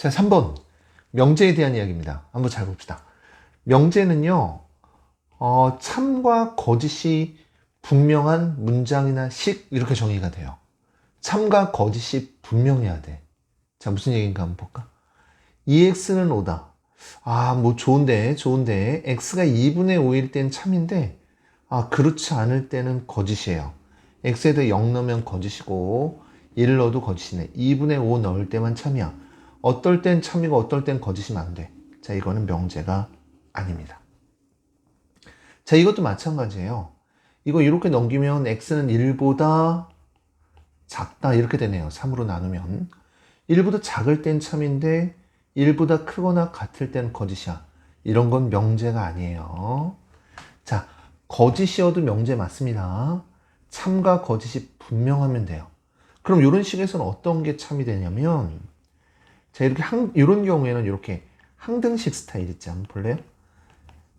자, 3번. 명제에 대한 이야기입니다. 한번 잘 봅시다. 명제는요, 어, 참과 거짓이 분명한 문장이나 식, 이렇게 정의가 돼요. 참과 거짓이 분명해야 돼. 자, 무슨 얘기인가 한번 볼까? 2x는 5다. 아, 뭐 좋은데, 좋은데. x가 2분의 5일 땐 참인데, 아, 그렇지 않을 때는 거짓이에요. x에다 0 넣으면 거짓이고, 1 넣어도 거짓이네. 2분의 5 넣을 때만 참이야. 어떨 땐 참이고, 어떨 땐 거짓이면 안 돼. 자, 이거는 명제가 아닙니다. 자, 이것도 마찬가지예요. 이거 이렇게 넘기면 x는 1보다 작다. 이렇게 되네요. 3으로 나누면. 1보다 작을 땐 참인데, 1보다 크거나 같을 땐 거짓이야. 이런 건 명제가 아니에요. 자, 거짓이어도 명제 맞습니다. 참과 거짓이 분명하면 돼요. 그럼 이런 식에서는 어떤 게 참이 되냐면, 자, 이렇게 항, 이런 경우에는 이렇게 항등식 스타일 있지. 한번 볼래요?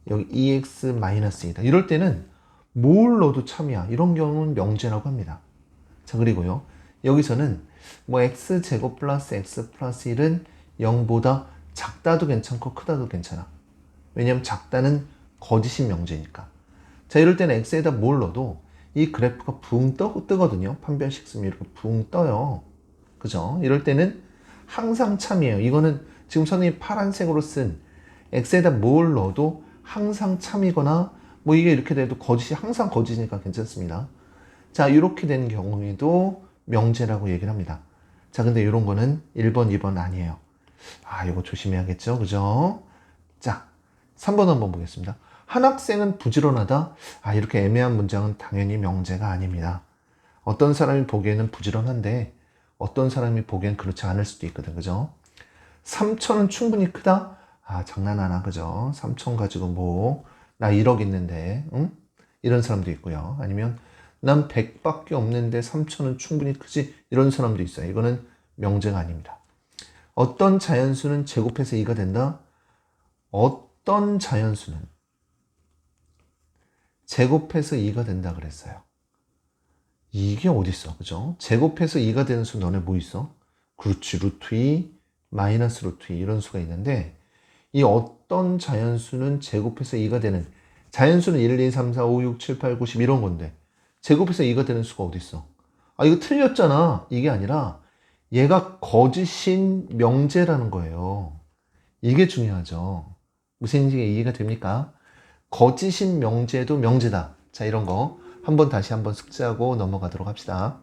여기 e 2x-2다. 이럴 때는 뭘 넣어도 참이야. 이런 경우는 명제라고 합니다. 자, 그리고요. 여기서는 뭐 x제곱 플러스 x 플러스 1은 0보다 작다도 괜찮고 크다도 괜찮아. 왜냐면 작다는 거짓인 명제니까. 자, 이럴 때는 x에다 뭘 넣어도 이 그래프가 붕 떠, 뜨거든요. 판별식 쓰면 이렇게 붕 떠요. 그죠? 이럴 때는 항상 참이에요. 이거는 지금 선생님이 파란색으로 쓴 x에다 뭘 넣어도 항상 참이거나 뭐 이게 이렇게 돼도 거짓이 항상 거짓이니까 괜찮습니다. 자, 이렇게 된 경우에도 명제라고 얘기를 합니다. 자, 근데 이런 거는 1번, 2번 아니에요. 아, 이거 조심해야겠죠? 그죠? 자, 3번 한번 보겠습니다. 한 학생은 부지런하다. 아, 이렇게 애매한 문장은 당연히 명제가 아닙니다. 어떤 사람이 보기에는 부지런한데 어떤 사람이 보기엔 그렇지 않을 수도 있거든. 그죠? 3천은 충분히 크다? 아, 장난하나. 그죠? 3천 가지고 뭐, 나 1억 있는데, 응? 이런 사람도 있고요. 아니면 난 100밖에 없는데 3천은 충분히 크지? 이런 사람도 있어요. 이거는 명제가 아닙니다. 어떤 자연수는 제곱해서 2가 된다? 어떤 자연수는 제곱해서 2가 된다 그랬어요. 이게 어딨어, 그죠? 제곱해서 2가 되는 수 너네 뭐 있어? 그렇지, 루트 2, 마이너스 루트 2 이런 수가 있는데 이 어떤 자연수는 제곱해서 2가 되는 자연수는 1, 2, 3, 4, 5, 6, 7, 8, 9, 10 이런 건데 제곱해서 2가 되는 수가 어딨어? 아, 이거 틀렸잖아. 이게 아니라 얘가 거짓인 명제라는 거예요. 이게 중요하죠. 무슨 얘기 이해가 됩니까? 거짓인 명제도 명제다. 자, 이런 거 한번 다시 한번 숙지하고 넘어가도록 합시다.